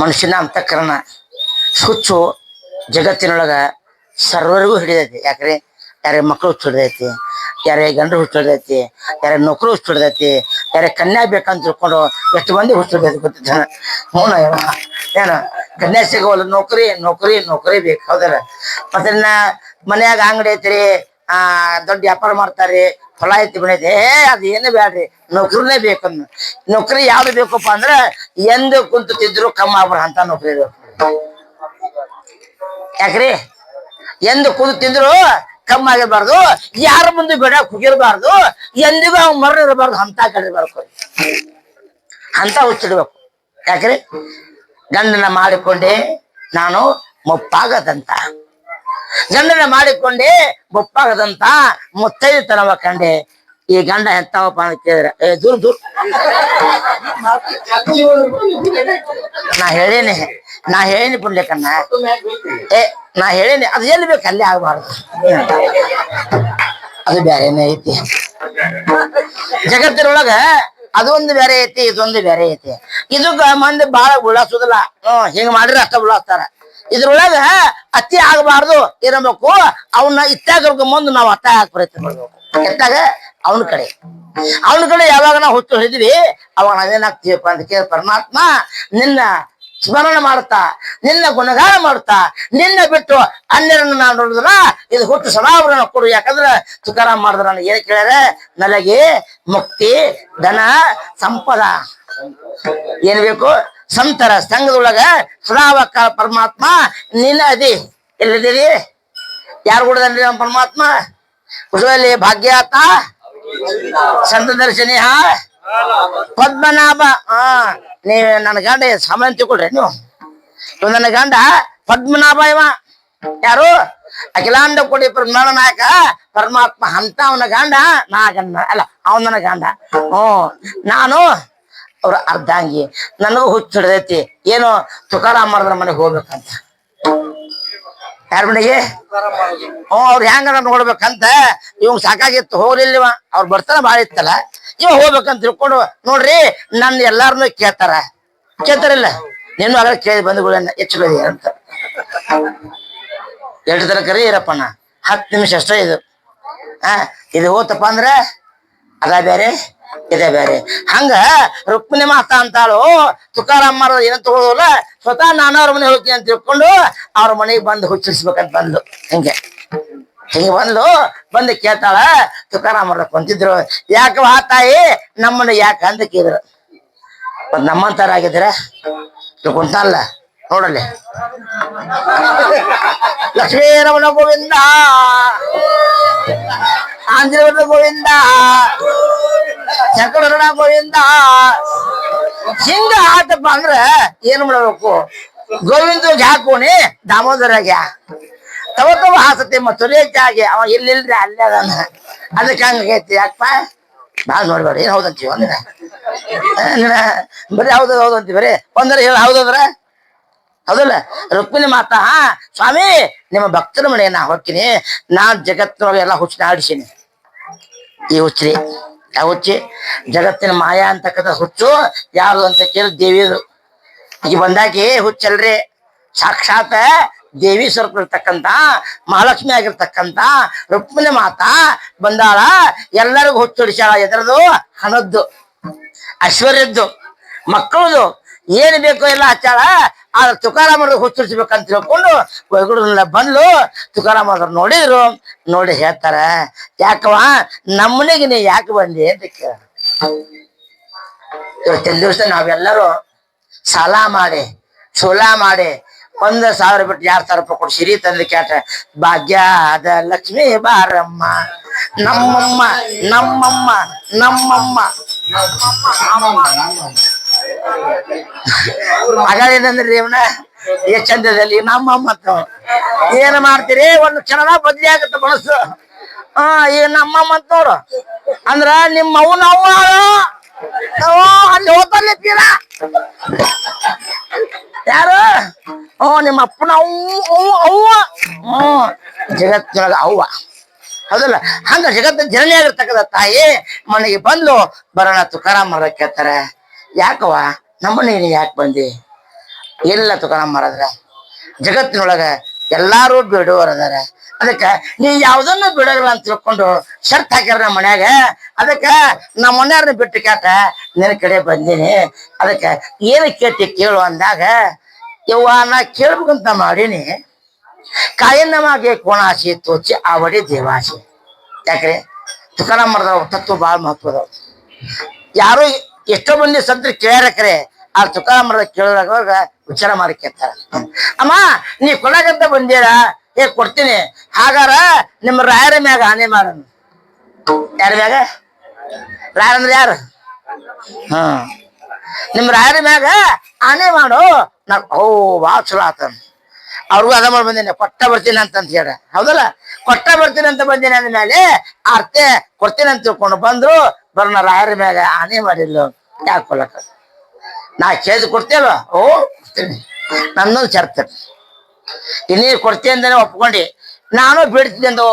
[SPEAKER 1] ಮನುಷ್ಯನ ಅಂತಃಕರಣ. ಹುಚ್ಚು ಜಗತ್ತಿನೊಳಗ ಸರ್ವರಿಗೂ ಹಿಡಿದೈತಿ. ಯಾಕ್ರಿ? ಯಾರೇ ಮಕ್ಕಳು ಹುಚ್ಚಿಡ್ದೈತಿ ಯಾರೇ ಗಂಡು ಹುಚ್ಚಿಡ್ದೈತಿ ಯಾರೇ ನೌಕರು ಹುಚ್ಚಿಡ್ದೈತಿ ಯಾರೇ ಕನ್ಯಾ ಬೇಕಂತ ತಿಳ್ಕೊಂಡು ಎಷ್ಟು ಮಂದಿ ಹುಚ್ಚಿಡ್ದೈತಿ ಗೊತ್ತಿದ್ದ ಹ್ಞೂ ಏನ? ಕನ್ಯಾ ಸಿಗೋಲ್ಲ ನೌಕರಿ ನೌಕರಿ ನೌಕರಿ ಬೇಕು, ಹೌದಲ್ಲ? ಮತ್ತೆ ಮನೆಯಾಗ ಅಂಗಡಿ ಐತ್ರಿ, ಆ, ದೊಡ್ಡ ವ್ಯಾಪಾರ ಮಾಡ್ತಾರ್ರಿ ಫಲ ಐತಿ ಬಿಡೈತಿ ಏ ಅದು ಏನು ಬ್ಯಾಡ್ರಿ ನೌಕರಿನೇ ಬೇಕು ನೌಕರಿ ಯಾವ್ದು ಬೇಕಪ್ಪ ಅಂದ್ರ, ಎಂದು ಕುಂತಿದ್ರು ಕಮ್ಮ ಆಗ್ಬಾರ ಅಂತ ನೌಕರಿ ಬೇಕು. ಯಾಕ್ರಿ? ಎಂದು ಕುದು ತಿಂದ್ರು ಕಮ್ಮಿ ಆಗಿರ್ಬಾರ್ದು ಯಾರ ಮುಂದೆ ಬೇಡ ಕುಗಿರ್ಬಾರ್ದು. ಎಂದಿಗೂ ಅವ್ನು ಮರಣ ಇರಬಾರ್ದು ಅಂತ ಕಡಿರ್ಬೇಕು ಅಂತ ಹುಚ್ಚಿಡ್ಬೇಕು. ಯಾಕ್ರಿ? ಗಂಡನ ಮಾಡಿಕೊಂಡೆ ನಾನು ಮುಪ್ಪಾಗದಂತ. ಗಂಡನ ಮಾಡಿಕೊಂಡೆ ಮುಪ್ಪಾಗದಂತ ಮುತ್ತೈದತನವ ಕಂಡೆ. ಈ ಗಂಡ ಎಂತವಪ್ಪ ಅಂತ ಕೇಳಿದ್ರೆ, ಏ, ದೂರ್ ದೂರ್. ನಾ ಹೇಳೇನಿ ನಾ ಹೇಳೇನಿ ಪುಣ್ಯಕನ್ನ ಏ, ನಾ ಹೇಳೇನಿ, ಅದು ಎಲ್ಲಿ ಬೇಕು ಅಲ್ಲೇ ಆಗ್ಬಾರ್ದು. ಅದು ಬೇರೆನೇ ಐತಿ. ಜಗತ್ತಿನೊಳಗ ಅದೊಂದು ಬೇರೆ ಐತಿ, ಇದೊಂದು ಬೇರೆ ಐತಿ. ಇದಕ್ಕ ಮಂದಿ ಬಾಳ ಉಳ್ಳಾಸುದಿಲ್ಲ. ಹ್ಮ್ ಹಿಂಗ್ ಮಾಡಿದ್ರೆ ಅಷ್ಟ ಉಳ್ಳಾಸ್ತಾರ. ಇದ್ರೊಳಗ ಅತಿ ಆಗಬಾರ್ದು ಇರಬೇಕು. ಅವನ್ನ ಇತ್ತಾಗ ಮುಂದೆ ನಾವು ಅತ್ತ ಹಾಕಿ ಪ್ರಯತ್ನ ಮಾಡ್ಬೇಕು ಎತ್ತಾಗ ಅವನ ಕಡೆ. ಅವನ ಕಡೆ ಯಾವಾಗ ನಾವು ಹುಟ್ಟು ಹಿಡಿದ್ವಿ, ಅವಾಗ ನಾವೇನಾಗ್ತೀವಪ್ಪ ಅಂತ ಕೇಳಿ ಪರಮಾತ್ಮ, ನಿನ್ನ ಸ್ಮರಣೆ ಮಾಡುತ್ತಾ ನಿನ್ನ ಗುಣಗಾನ ಮಾಡುತ್ತಾ ನಿನ್ನ ಬಿಟ್ಟು ಅನ್ಯರನ್ನು ನಾನು ನೋಡಿದ್ರ ಇದು ಹುಟ್ಟು ಸದಾವರಣ ಕೊಡು. ಯಾಕಂದ್ರೆ ತುಕಾರಾಮ್ ಮಾಡಿದ್ರ ನನಗೆ ಏನ್ ಕೇಳ್ಯಾರ? ನನಗೆ ಮುಕ್ತಿ, ಧನ, ಸಂಪದ. ಏನ್ ಬೇಕು? ಸಂತರ. ಸಂಘದೊಳಗ ಸದಾವ ಪರಮಾತ್ಮ ನಿನ್ನ ಅದಿ ಎಲ್ಲಿದ್ದೀರಿ? ಯಾರು ಕೊಡದನ್ರಿ ನಮ್ಮ ಪರಮಾತ್ಮ? ಕುಶಲಲ್ಲಿ ಭಾಗ್ಯಾತ. ಸಂತ ದರ್ಶನಿ ಹಾ ಪದ್ಮನಾಭ. ಹಾ ನೀವ್ ನನ್ನ ಗಂಡ ಸಾಮಾನ್ಯ ತಿಳ್ಕೊಳ್ರಿ ನೀವು. ನನ್ನ ಗಂಡ ಪದ್ಮನಾಭ ಇವ. ಯಾರು? ಅಖಿಲಾಂಡ ಕೊಡಿ ಪ್ರಮಾಣ ನಾಯಕ ಪರಮಾತ್ಮ ಅಂತ ಅವನ ಗಂಡ ನಾ ಗಂಡ ಅಲ್ಲ, ಅವನ ಗಂಡ. ಹ್ಮ್ ನಾನು ಅವ್ರ ಅರ್ಧಾಂಗಿ. ನನಗೂ ಹುಚ್ಚು ಹಿಡ್ದೈತಿ. ಏನು ತುಕಾರಾಮ್ ಮಾಡಿದ್ರ ಮನೆಗೆ ಹೋಗ್ಬೇಕಂತ. ಯಾರ ಮನೆಗೆ ಹ್ಞೂ, ಅವ್ರು ಹೆಂಗ ನೋಡ್ಬೇಕಂತ ಇವ್ ಸಾಕಾಗಿತ್ತು ಹೋಗ್ಲಿಲ್ವ ಅವ್ರ ಬರ್ತಾನ ಭಾಳ ಇತ್ತಲ್ಲ. ಇವ್ ಹೋಗ್ಬೇಕಂತ ತಿಳ್ಕೊಂಡು ನೋಡ್ರಿ ನನ್ನ ಎಲ್ಲಾರನ್ನು ಕೇಳ್ತಾರ. ಕೇಳ್ತಾರಿಲ್ಲ? ನೀನು ಆಗ ಕೇಳಿ ಬಂಧುಗಳನ್ನ ಹೆಚ್ಚುಗದಿ ಅಂತ. ಎರಡು ತರ ಕರಿ ಇರಪ್ಪಣ್ಣ ಹತ್ತು ನಿಮಿಷ ಅಷ್ಟೇ ಇದು. ಹಾ ಇದು ಹೋತಪ್ಪ ಅಂದ್ರೆ, ಅದ ಬೇರೆ. ಇದೇ ಬೇರೆ. ಹಂಗ ರುಕ್ಮಿಣಿ ಮಾತಾ ಅಂತಾಳು, ತುಕಾರಾಮ್ ಮಾಡೋದು ಏನ ತಗೊಳ್ಳೋಲ್ಲ ಸ್ವತಃ ನಾನು ಅವ್ರ ಮನೆ ಹೋಗ್ತೀನಿ ಅಂತ ತಿಳ್ಕೊಂಡು ಅವ್ರ ಮನೆಗೆ ಬಂದು ಹುಚ್ಚಿಸ್ಬೇಕಂತ ಬಂದ್ಲು ಹಿಂಗೆ. ಹಿಂಗೆ ಬಂದ್ಲು, ಬಂದು ಕೇಳ್ತಾಳ ತುಕಾರಾಮರ ಕುಂತಿದ್ರು ಯಾಕೆ ಆ ತಾಯಿ, ನಮ್ಮನ್ನ ಯಾಕೆ ಅಂತ ಕೇಳಿದ್ರು. ನಮ್ಮಂತಾರಾಗಿದ್ರೆ ಕುಂತಲ್ಲ ನೋಡಲ್ಲಿ. ಲಕ್ಷ್ಮೀ ರಮಣ ಗೋವಿಂದ. ಆಂಜನೇಯ ಗೋವಿಂದ. ಶಂಕರಣ ಗೋವಿಂದ. ಹಿಂಗ ಆತಪ್ಪ ಅಂದ್ರ ಏನ್ ಮಾಡ್ಬೇಕು? ಗೋವಿಂದ ಹಾಕೋಣಿ ದಾಮೋದರಾಗ. ತವ ತವ ಹಾಸತಿ ಮಥುರೆ ಜಾಗೆ ಅವ ಎಲ್ಲಿಲ್ರಿ ಅಲ್ಲೇ ಅದಾನ. ಅದಕ್ಕೆ ಹಂಗೈತಿ ಯಾಕಪ್ಪ? ಭಾಳ ನೋಡ್ಬೇಡ ಏನ್ ಹೌದಂತೀವಿ ಒಂದಿನ ಬರೀ ಹೌದು ಹೌದಂತಿ ಬರೀ? ಒಂದರ ಹೇಳ, ಹೌದಂದ್ರ? ಹೌದಲ್ಲ? ರುಕ್ಮಿಣಿ ಮಾತಾ, ಸ್ವಾಮಿ, ನಿಮ್ಮ ಭಕ್ತರ ಮನೆಗೆ ನಾ ಹೋಗ್ತೀನಿ. ನಾನ್ ಜಗತ್ತಿನೊಳಗೆ ಎಲ್ಲ ಹುಚ್ಚಿನ ಆಡಿಸೀನಿ. ಈ ಹುಚ್ಚ್ರಿ ಯಾವ ಹುಚ್ಚಿ ಜಗತ್ತಿನ ಮಾಯಾ ಅಂತಕ್ಕಂಥ ಹುಚ್ಚು ಯಾರು ಅಂತ ಕೇಳಿ, ದೇವಿಯದು. ಈಗ ಬಂದಾಗಿ ಹುಚ್ಚಲ್ರಿ, ಸಾಕ್ಷಾತ್ ದೇವಿ ಸ್ವರೂಪ ಇರ್ತಕ್ಕಂತ ಮಹಾಲಕ್ಷ್ಮಿ ಆಗಿರ್ತಕ್ಕಂತ ರುಕ್ಮಿಣಿ ಮಾತಾ ಬಂದಾಳ, ಎಲ್ಲರಿಗೂ ಹುಚ್ಚು ಹಿಡಿಸ ಎದರದು ಹಣದ್ದು, ಐಶ್ವರ್ಯದ್ದು, ಮಕ್ಕಳದು. ಏನ್ ಬೇಕೋ ಎಲ್ಲ ಹಚ್ಚಾಳ. ಆದ್ರೆ ತುಕಾರಾಮರ ಹುಚ್ಚುಡಿಸ್ಬೇಕಂತ ತಿಳ್ಕೊಂಡು ವೈಗುಡನೆಲ್ಲ ಬಂದ್ಲು. ತುಕಾರಾಮರು ನೋಡಿದ್ರು. ನೋಡಿ ಹೇಳ್ತಾರ ಯಾಕವ ನಮ್ಮನೆಗೆ ನೀ ಯಾಕೆ ಬಂದಿ? ಅಂತ ಕೇಳ ದಿವಸ ನಾವೆಲ್ಲರೂ ಸಾಲ ಮಾಡಿ, ಸುಲ ಮಾಡಿ ಒಂದ್ ಸಾವಿರ ಬಿಟ್ಟು ಎರಡ್ ಸಾವಿರ ರೂಪಾಯಿ ಕೊಟ್ಟು ಸಿರಿ ತಂದು ಭಾಗ್ಯ ಅದ ಲಕ್ಷ್ಮೀ ಬಾರಮ್ಮ ನಮ್ಮಮ್ಮ ನಮ್ಮಮ್ಮ ನಮ್ಮಮ್ಮ. ಹಾಗಾದೇನಂದ್ರಿ ಇವನ ಎಷ್ಟ್ ಚಂದದಲ್ಲಿ ನಮ್ಮ ಅಂತ. ಏನ್ ಮಾಡ್ತೀರಿ? ಒಂದು ಕ್ಷಣದ ಬದ್ಲಿ ಆಗತ್ತೆ ಮನಸ್ಸು. ಹಾ ಈಗ ನಮ್ಮ ನೋಡು ಅಂದ್ರ ನಿಮ್ಮ ಅವ್ವ ನಾವು ಅಲ್ಲಿ ಹೋದಲ್ಲಿ ಯಾರು? ಓ, ನಿಮ್ಮ ಅಪ್ಪನ ಅವ್ವ ಅವ್ವ ಹ್ಞೂ ಜಗತ್ತಿನೊಳಗ ಅವ್ವ. ಹೌದಲ್ಲ? ಹಂಗ ಜಗತ್ತ ಜನನಿ ಆಗಿರ್ತಕ್ಕಂಥ ತಾಯಿ ಮನೆಗೆ ಬಂದು ಬರೋಣ ತುಕಾರಾಮ್ ಮರ ಕೇಳ್ತಾರೆ. ಯಾಕವ್ವ? ನಮ್ಮನೆಗೆ ನೀನು ಯಾಕೆ ಬಂದಿ? ಎಲ್ಲ ತುಕಾರಾಮ್ ಮರದ್ರ. ಜಗತ್ತಿನೊಳಗೆ ಎಲ್ಲರೂ ಬಿಡುವರದಾರ ಅದಕ್ಕೆ ನೀ ಯಾವ್ದನ್ನು ಬಿಡೋಲ್ಲ ಅಂತ ತಿಳ್ಕೊಂಡು ಶರ್ತ್ ಹಾಕ್ಯಾರ ನಮ್ಮ ಮನ್ಯಾಗ. ಅದಕ್ಕ ನಮ್ಮ ಮನೆಯವ್ರನ್ನ ಬಿಟ್ಟು ಕೇಟ ನಿನ್ನ ಕಡೆ ಬಂದೀನಿ. ಅದಕ್ಕೆ ಏನು ಕೇಳ್ತಿ ಕೇಳು ಅಂದಾಗ ಇವ್ವ ನಾ ಕೇಳ್ಬೇಕಂತ ಮಾಡೀನಿ. ಕಾಯನ್ನಮಾಗೆ ಕೋಣಾಸಿ, ತೋಚಿ, ಆವಡಿ ದೇವಾಸಿ. ಯಾಕ್ರೆ? ತುಕಾರಾಮ್ ಮರದ ತತ್ವ ಭಾಳ ಮಹತ್ವದ ಯಾರು ಎಷ್ಟೋ ಮಂದಿ ಸಂತರು ಕೇಳಕ್ರೆ ಆ ತುಕಾರಾಮ್ ಮರದ ಕೇಳಿದಾಗ ವಿಚಾರ ಮಾಡಿ ಕೇಳ್ತಾರ. ಅಮ್ಮ ನೀ ಕೊಡಕಂತ ಬಂದೀರ ಏ ಕೊಡ್ತೀನಿ. ಹಾಗಾರ ನಿಮ್ಮ ರಾಯರ ಮ್ಯಾಗ ಆನೆ ಮಾಡೋಣ. ಯಾರ ಮ್ಯಾಗ? ರಾಯರ ಅಂದ್ರೆ ಯಾರು? ಹಾ. ನಿಮ್ ರಾಯರ ಮ್ಯಾಗ ಆನೆ ಮಾಡು. ನಾ ಓ ಭಾಳ ಚಲೋ ಆತ ಅವ್ರಿಗೂ ಅದ ಮಾಡಿ ಬಂದೇನೆ. ಕೊಟ್ಟ ಬರ್ತೀನಿ ಅಂತ ಅಂತ ಹೇಳ ಹೌದಲ್ಲ? ಕೊಟ್ಟ ಬರ್ತೀನಿ ಅಂತ ಬಂದೇನೆ ಅಂದ್ಮೇಲೆ ಅರ್ತೆ ಕೊಡ್ತೀನಿ ಅಂತ ತಿಳ್ಕೊಂಡು ಬಂದ್ರು ಬರೋಣ ರಾಯರ ಮ್ಯಾಗ ಆನೆ ಮಾಡಿಲ್ಲ ಯಾಕೆ ಕೊಲಕ ನಾ ಕೇಳಿದ್ ಕೊಡ್ತೇವ ಓ ನನ್ನೊಂದು ಶರ್ತ್ ಇನ್ನೇ ಕೊಡ್ತೀನಿ ಅಂತಾನೆ ಒಪ್ಕೊಂಡಿ. ನಾನು ಬೇಡ್ತೀನಿ ಅಂತ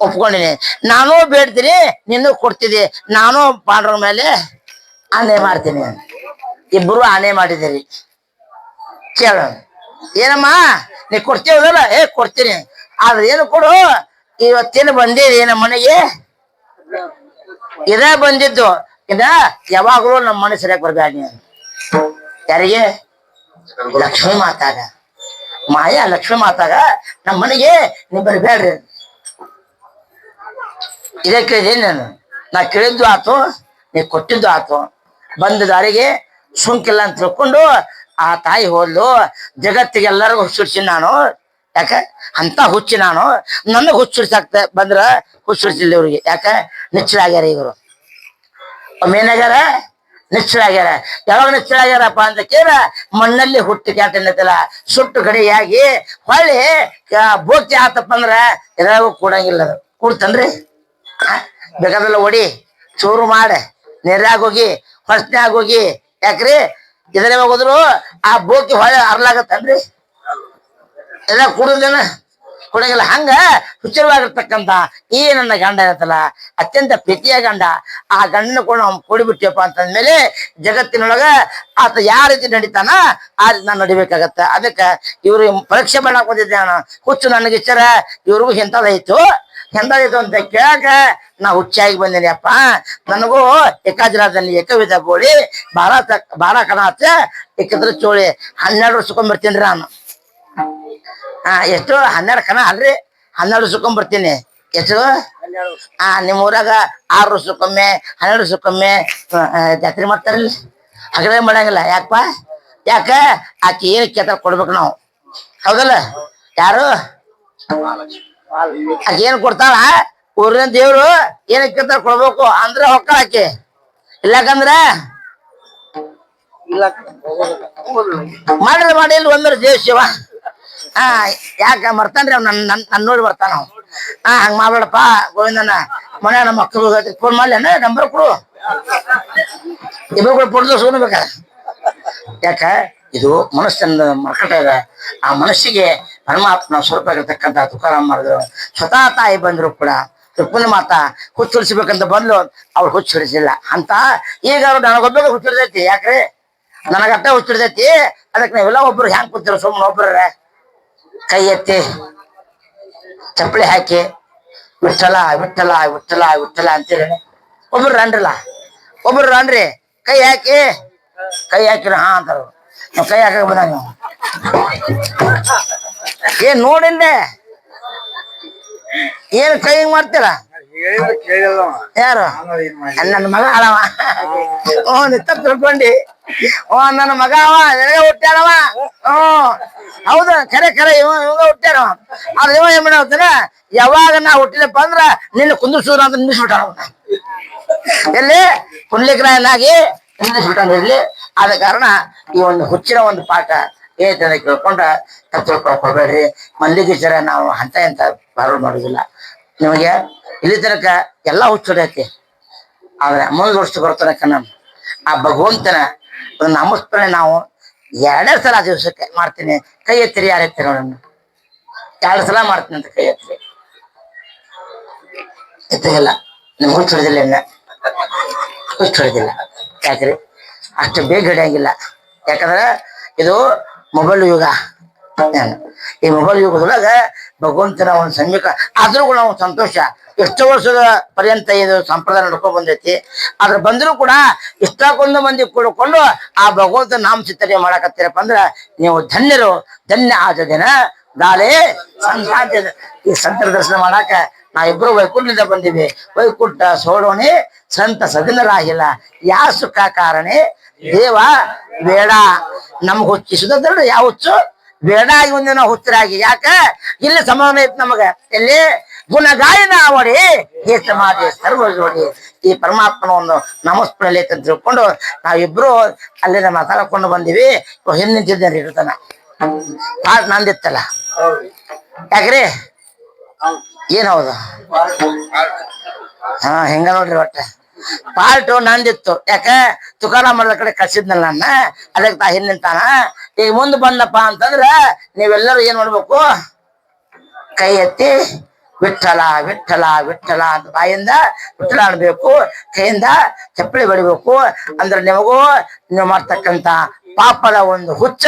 [SPEAKER 1] ಒಪ್ಕೊಂಡಿನಿ. ನಾನು ಬೇಡ್ತೀನಿ ನಿನ್ನ ಕೊಡ್ತಿದ್ದೆ ನಾನು ಪಾಂಡ್ರ ಮೇಲೆ ಆನೆ ಮಾಡ್ತೀನಿ ಇಬ್ಬರು ಆನೆ ಮಾಡಿದಿರಿ ಕೇಳ ಏನಮ್ಮ, ನೀ ಕೊಡ್ತೀವಲ್ಲ ಏ, ಕೊಡ್ತೀನಿ. ಆದ್ರೆ ಏನು ಕೊಡು? ಇವತ್ತೇನು ಬಂದಿರಿ ನಮ್ಮ ಮನೆಗೆ? ಇದೇ ಬಂದಿದ್ದು, ಇದ ಯಾವಾಗಲೂ ನಮ್ಮ ಮನೆ ಸರಿಯಾಗಿ ಬರ್ಬೇಡ ನೀನು ಯಾರಿಗೆ? ಲಕ್ಷ್ಮೀ ಮಾತಾಗ. ಮಾಯಾ ಲಕ್ಷ್ಮಿ ಮಾತಾಗ ನಮ್ಮ ಮನೆಗೆ ನೀ ಬರ್ಬೇಡ್ರಿ ಇದೇ ಕೇಳಿದೀನಿ ನಾನು. ನಾ ಕೇಳಿದ್ದು ಆತು, ನೀ ಕೊಟ್ಟಿದ್ದು ಆತು. ಬಂದ ದಾರಿಗೆ ಸುಂಕಿಲ್ಲ ಅಂತ ತಿಳ್ಕೊಂಡು ಆ ತಾಯಿ ಹೋದ್ಲು. ಜಗತ್ತಿಗೆ ಎಲ್ಲರಿಗೂ ಹುಚ್ಚಿಡ್ಸಿ ನಾನು. ಯಾಕ? ಅಂತ ಹುಚ್ಚಿ ನಾನು. ನನ್ನ ಹುಚ್ಚಿಡ್ಸಾಕ್ತ ಬಂದ್ರ ಹುಚ್ಚಿಡ್ಸಿಲ್ಲ ಇವ್ರಿಗೆ. ಯಾಕ? ನಿಚ್ಚಳಾಗ್ಯಾರ ಇವರು. ಮೇನಾಗ್ಯಾರ ನಿಚ್ಚಳಾಗ್ಯಾರ. ಯಾವಾಗ ನಿಚ್ಚಳಾಗ್ಯಾರಪ್ಪ ಅಂತ ಕೇಳ, ಮಣ್ಣಲ್ಲಿ ಹುಟ್ಟಿ ಕ್ಯಾಟಲ್ಲ ಸುಟ್ಟು ಗಡಿಯಾಗಿ ಹೊಳ್ಳಿ ಭೂತಿ ಆತಪ್ಪ ಅಂದ್ರ ಎಲ್ಲರಿಗೂ ಕೂಡಂಗಿಲ್ಲ ಅದು. ಕೂಡ್ತನ್ರಿ ಬೇಕಾದಲ್ಲ ಓಡಿ, ಚೂರು ಮಾಡ. ನೀರಾಗ ಹೋಗಿ ಹೊಸ್ನ್ಯಾಗ ಹೋಗಿ. ಯಾಕ್ರಿ? ಇದ್ರೆ ಹೋಗಿದ್ರು, ಆ ಬೋಕಿ ಹೊಳೆ ಅರ್ಲಾಗತ್ತನ್ರಿ ಎಲ್ಲ ಕುಡುದೇನ ಕೊಡಗಿಲ್ಲ ಹಂಗ ಹುಚ್ಚರವಾಗಿರ್ತಕ್ಕಂಥ ಈ ನನ್ನ ಗಂಡ ಇರತ್ತಲ್ಲ, ಅತ್ಯಂತ ಪ್ರೀತಿಯ ಗಂಡ, ಆ ಗಂಡನ ಕೂಡ ನಾವು ಕೂಡಿಬಿಟ್ಟಿವಪ್ಪ ಅಂತಂದ್ಮೇಲೆ ಜಗತ್ತಿನೊಳಗ ಆತ ಯಾವ ರೀತಿ ನಡೀತಾನ ಆ ರೀತಿ ನಾನು ನಡಿಬೇಕಾಗತ್ತ. ಅದಕ್ಕೆ ಇವ್ರು ಪರೀಕ್ಷೆ ಮಾಡಕ್ ಬಂದಿದ್ದೆ ನಾನು. ಹುಚ್ಚು ನನಗೆ ಇಚ್ಚಾರ ಇವ್ರಿಗೂ ಎಂತದಾಯ್ತು ಎಂತದಾಯ್ತು ಅಂತ ಕೇಳಕ ನಾ ಹುಚ್ಚಾಗಿ ಬಂದೇನಿ. ಅಪ್ಪ, ನನಗೂ ಏಕಾಜರಾದಲ್ಲಿ ಏಕವಿಧ ಬೋಳಿ ಬಾರ ತಕ್ ಬಾರ ಕಣ ಹಚ್ಚ ಏಕದ್ರ ಚೋಳಿ ಹನ್ನೆರಡು ವರ್ಷಕ್ಕೊಂಡ್ ಬರ್ತೀನಿ ನಾನು. ಹಾ ಎಷ್ಟು ಹನ್ನೆರಡು ಕಣ ಅಲ್ರಿ. ಹನ್ನೆರಡು ಸುಕ್ಕೊಂಡ್ ಬರ್ತೀನಿ. ಎಷ್ಟು? ಆ ನಿಮ್ಮ ಊರಾಗ ಆರು ವರ್ಷಕ್ಕೊಮ್ಮೆ ಹನ್ನೆರಡು ವರ್ಷಕ್ಕೊಮ್ಮೆ ಆ, ಆ, ಜಾತ್ರೆ ಮಾಡ್ತಾರಲ್ಲ. ಹಗಲೇ ಮಾಡಂಗಿಲ್ಲ. ಯಾಕಪ್ಪ? ಯಾಕ? ಆಕೆ ಏನ್ ಕೇತ ಕೊಡ್ಬೇಕು ನಾವು. ಹೌದಲ್ಲ? ಯಾರು? ಆಕೆ ಏನ್ ಕೊಡ್ತಾಳ? ಊರಿನ ದೇವ್ರು ಏನ್ ಕೇಳ್ತಾರ ಕೊಡ್ಬೇಕು? ಅಂದ್ರೆ ಹೊಕ್ಕ ಆಕೆ. ಇಲ್ಲಕಂದ್ರ? ಮಾಡ್ರಿ ಮಾಡಿ ಇಲ್ಲಿ ಒಂದ್ರ ದೇವ್ ಶಿವ. ಹಾ ಯಾಕ ಬರ್ತಾನ್ರಿ ಅವ್ ನನ್ ನನ್ ನೋಡಿ ಬರ್ತಾನ ಹಾ ಹಂಗ ಮಾಡ್ಬೇಡಪ್ಪ ಗೋವಿಂದನ ಮನೆ ನಮ್ಮ ಮಕ್ಕಳು ಫೋನ್ ಮಾಡ್ಲಿ ನಂಬರ್ ಕೊಡು. ಇಬ್ಬರು ಕೂಡ ಪುಡ್ದು ಯಾಕ? ಇದು ಮನಸ್ಸನ್ನ ಮರ್ಕಟ ಇದೆ ಆ ಮನಸ್ಸಿಗೆ ಪರಮಾತ್ಮ ಸ್ವರೂಪ ಇರತಕ್ಕಂತ ತುಕಾರಾಮ್ ಮಾಡಿದ್ರು. ಸ್ವತಃ ತಾಯಿ ಬಂದ್ರು ಕೂಡ. ರುಕ್ಮಿಣಿ ಮಾತಾ ಹುಚ್ಚುಳಿಸ್ಬೇಕಂತ ಬಂದ್ಲು. ಅವ್ರು ಹುಚ್ಚುಳಿಸಿಲ್ಲ ಅಂತ ಈಗ ಅವ್ರು ನನಗೊಬ್ಬರಿಗೆ ಹುಚ್ಚಿಡ್ದೈತಿ ಯಾಕ್ರಿ? ನನಗಟ್ಟ ಹುಚ್ಚಿಡ್ದೈತಿ ಅದಕ್ಕೆ ನಾವೆಲ್ಲ ಒಬ್ರು ಹ್ಯಾಂಗ್ ಕೂತಿರೋ? ಸುಮ್ಮನೆ ಒಬ್ರ. ಕೈ ಎತ್ತಿ ಚಪ್ಪಲಿ ಹಾಕಿ ವಿಠಲ ವಿಠಲ ವಿಠಲ ವಿಠಲ ಅಂತೇಳಿ ಒಬ್ರು ರನ್ರಲ್ಲ ಒಬ್ರು ರನ್ರಿ ಕೈ ಹಾಕಿ, ಕೈ ಹಾಕಿರ ಹಾ ಅಂತಾರ. ಕೈ ಹಾಕಕ್ ಬಂದ ನೀವು. ಏನ್ ನೋಡಿಂದೆ? ಏನ್ ಕೈ ಹಿಂಗ್ ಮಾಡ್ತೀರ? ಯಾರು? ನನ್ನ ಮಗ ಅಳವ ಓ ನಿತ್ತ ತಿಳ್ಕೊಂಡಿ. ಓ ನನ್ನ ಮಗ ಅವ ನನಗೆ ಹುಟ್ಟ್ಯಾನವ. ಹ್ಮ್ ಹೌದ ಖರೆ ಖರೆ ಇವ ಇವಾಗ ಹುಟ್ಟ್ಯಾನವ. ಆದ್ರೆ ಇವ ಏನ್ ಮಾಡ್ತಾನೆ ಯಾವಾಗ ನಾ ಹುಟ್ಟಿದಪ್ಪ ಅಂದ್ರ ನಿನ್ನ ಕುಂದಿಸೂರ ಅಂತ ನಿಲ್ಲಿಸ್ಬಿಟ್ಟ ಎಲ್ಲಿ? ಪುಂಡ್ಲಿಕರಾಯನಾಗಿ ನಿಂದಿಸ್ಬಿಟ್ಟಾನ ಇರ್ಲಿ ಆದ ಕಾರಣ ಈ ಒಂದು ಹುಚ್ಚಿನ ಒಂದು ಪಾಠ ಏತನ ಕೇಳ್ಕೊಂಡ ತಪ್ಪು ತಿಳ್ಕೊಳಕ್ ಮಲ್ಲಿಗೆ ನಾವು ಅಂತ ಎಂತ ಬಾರೋ ಮಾಡುದಿಲ್ಲ. ನಿಮಗೆ ಇಲ್ಲಿ ತನಕ ಎಲ್ಲ ಹುಚ್ಚುಡೈತಿ ಆದ್ರೆ ಮುಂದ್ ವರ್ಷ ಬರ್ತನಕ ನಾನು ಆ ಭಗವಂತನ ನಾಮಸ್ಮರಣೆ ನಾವು ಎರಡೇ ಸಲ ದಿವಸಕ್ಕೆ ಮಾಡ್ತೀನಿ. ಕೈ ಎತ್ತಿರಿ, ಯಾರು ಎತ್ತಿರಿ ನೋಡೋಣ ಎರಡು ಸಲ ಮಾಡ್ತೀನಿ ಅಂತ ಕೈ ಎತ್ತಿರಿ. ಎತ್ತಿಲ್ಲ ನಿಮ್ಗೆ ಹುಚ್ಚು ಹಿಡಿದಿಲ್ಲ ಇನ್ನ. ಹುಚ್ಚು ಯಾಕ್ರಿ? ಅಷ್ಟು ಬೇಗ ಹಿಡಿಯಂಗಿಲ್ಲ. ಯಾಕಂದ್ರೆ ಇದು ಮೊಬೈಲ್ ಯುಗ. ಈ ಮೊಬೈಲ್ ಯುಗದೊಳಗ ಭಗವಂತನ ಒಂದು ಸಮೀಪ ಆದ್ರೂ ಕೂಡ ಒಂದು ಸಂತೋಷ. ಎಷ್ಟೋ ವರ್ಷದ ಪರ್ಯಂತ ಇದು ಸಂಪ್ರದಾಯ ನಡ್ಕೊಂಡ್ ಬಂದೈತಿ. ಆದ್ರೆ ಬಂದ್ರು ಕೂಡ ಇಷ್ಟಕ್ಕೊಂದು ಮಂದಿ ಕೂಡಿಕೊಂಡು ಆ ಭಗವಂತ ನಾಮ ಚಿತ್ತನೆ ಮಾಡಕತ್ತೀರಪ್ಪ ಅಂದ್ರೆ ನೀವು ಧನ್ಯರು. ಧನ್ಯ ಆದ ದಿನ ನಾಳೆ ಸಂಕ್ರಾಂತಿ ಈ ಸಂತರ ದರ್ಶನ ಮಾಡಾಕ ನಾವಿಬ್ರು ವೈಕುಂಠದಿಂದ ಬಂದಿವಿ. ವೈಕುಂಠ ಸೋಡೋಣಿ, ಸಂತ ಸದನರಾಗಿಲ್ಲ ಯಾ ಸುಖ ಕಾರಣೆ, ದೇವ ಬೇಡ ನಮ್ಗೆ ಹುಚ್ಚಿಸುದ್ರ ಯಾವ ಹುಚ್ಚು? ಬೇಡ ಇವನ್ನ ಒಂದಿನ ಹುಚ್ಚರಾಗಿ. ಯಾಕ? ಇಲ್ಲಿ ಸಮಾನ ಐತ್ ನಮಗ. ಎಲ್ಲಿ? ಗುಣಗಾಯನ ಅವಡಿ ಈ ಸಮಾಧಿ ಸರ್ವ ಜೋಡಿ. ಈ ಪರಮಾತ್ಮನ ಒಂದು ಅಂತ ತಿಳ್ಕೊಂಡು ನಾವಿಬ್ರು ಅಲ್ಲಿಂದ ಮಾತಾಡ್ಕೊಂಡು ಬಂದಿವಿ. ಹಿಂದಿನ ನಿಂತಿದ್ದೇನೆ ಇರ್ತಾನ ಪಾಟ್ ನಂದಿತ್ತಲ್ಲ? ಯಾಕ್ರಿ? ಏನ್ ಹೌದು. ಹಾ ಹೆಂಗ ನೋಡ್ರಿ ಒಟ್ಟ? ಪಾಲ್ಟು ನಂದಿತ್ತು. ಯಾಕ? ತುಕಾರಾಮ್ ಕಡೆ ಕಳ್ಸಿದ್ನಲ್ಲ ನನ್ನ. ಅದಕ್ಕೆ ತಾ ಹಿಂದಿಂತಾನ ಈಗ ಮುಂದೆ ಬಂದಪ್ಪ ಅಂತಂದ್ರ ನೀವೆಲ್ಲರೂ ಏನ್ ಮಾಡ್ಬೇಕು? ಕೈ ಎತ್ತಿ ವಿಠಲ ವಿಠಲ ವಿಠಲ ಅಂತ ಬಾಯಿಂದ ವಿಠಲ ಆಡ್ಬೇಕು ಕೈಯಿಂದ ಚಪ್ಪಳಿ ಬಡಿಬೇಕು. ಅಂದ್ರೆ ನಿಮಗೂ ನೀವು ಮಾಡ್ತಕ್ಕಂತ ಪಾಪದ ಒಂದು ಹುಚ್ಚ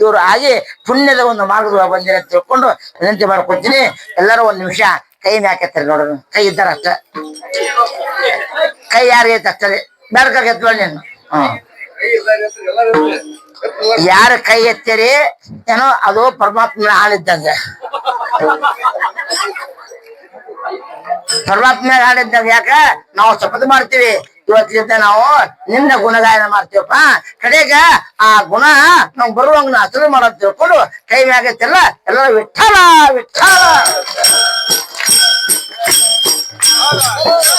[SPEAKER 1] ದೂರ ಆಗಿ ಪುಣ್ಯದ ಒಂದು ಮಾರ್ಗದ ಬಂದಿರ ತಿಳ್ಕೊಂಡು ವಿನಂತಿ ಮಾಡ್ಕೊತೀನಿ. ಎಲ್ಲರೂ ಒಂದು ನಿಮಿಷ ಕೈ ಮ್ಯಾಕೆತ್ತಾರೆ ನೋಡೋಣ ಕೈ ಇದ್ದಾರ ಅಷ್ಟ ಕೈ ಐತೆ ಅಷ್ಟೇ ಬೆಳಕಾಗ ಎತ್ಕೊಳ್ಳಿ ನೀನು. ಹ್ಮ್ ಯಾರ ಕೈ ಎತ್ತಿರಿ? ಏನೋ ಅದು ಪರಮಾತ್ಮನ ಹಾಡಿದ್ದಂಗ ಪರಮಾತ್ಮ ಹಾಡಿದ್ದಾಗ ಯಾಕ? ನಾವು ಶಪಥ ಮಾಡ್ತೀವಿ. ಇವತ್ತಿಂದ ನಾವು ನಿನ್ನ ಗುಣಗಾಯನ ಮಾಡ್ತೀವಪ್ಪ. ಕಡೆಗ ಆ ಗುಣ ನಾವು ಬರುವಂಗ ಹಸಿರು ಮಾಡೋದ್ ತಿಳ್ಕೊಂಡು ಕೈ ಮ್ಯಾಗ ಎಲ್ಲ ವಿಠಲ ವಿಠಲ ಆ,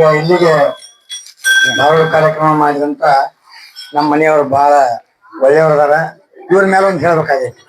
[SPEAKER 3] ಈಗ ಇಲ್ಲಿಗೆ ಧಾರವಾಡ ಕಾರ್ಯಕ್ರಮ ಮಾಡಿದಂತ ನಮ್ಮ ಮನೆಯವರು ಬಹಳ ಒಳ್ಳೆಯವರದಾರ ಇವ್ರ ಮೇಲೆ ಒಂದು ಹೇಳ್ಬೇಕಾಗೈತಿ.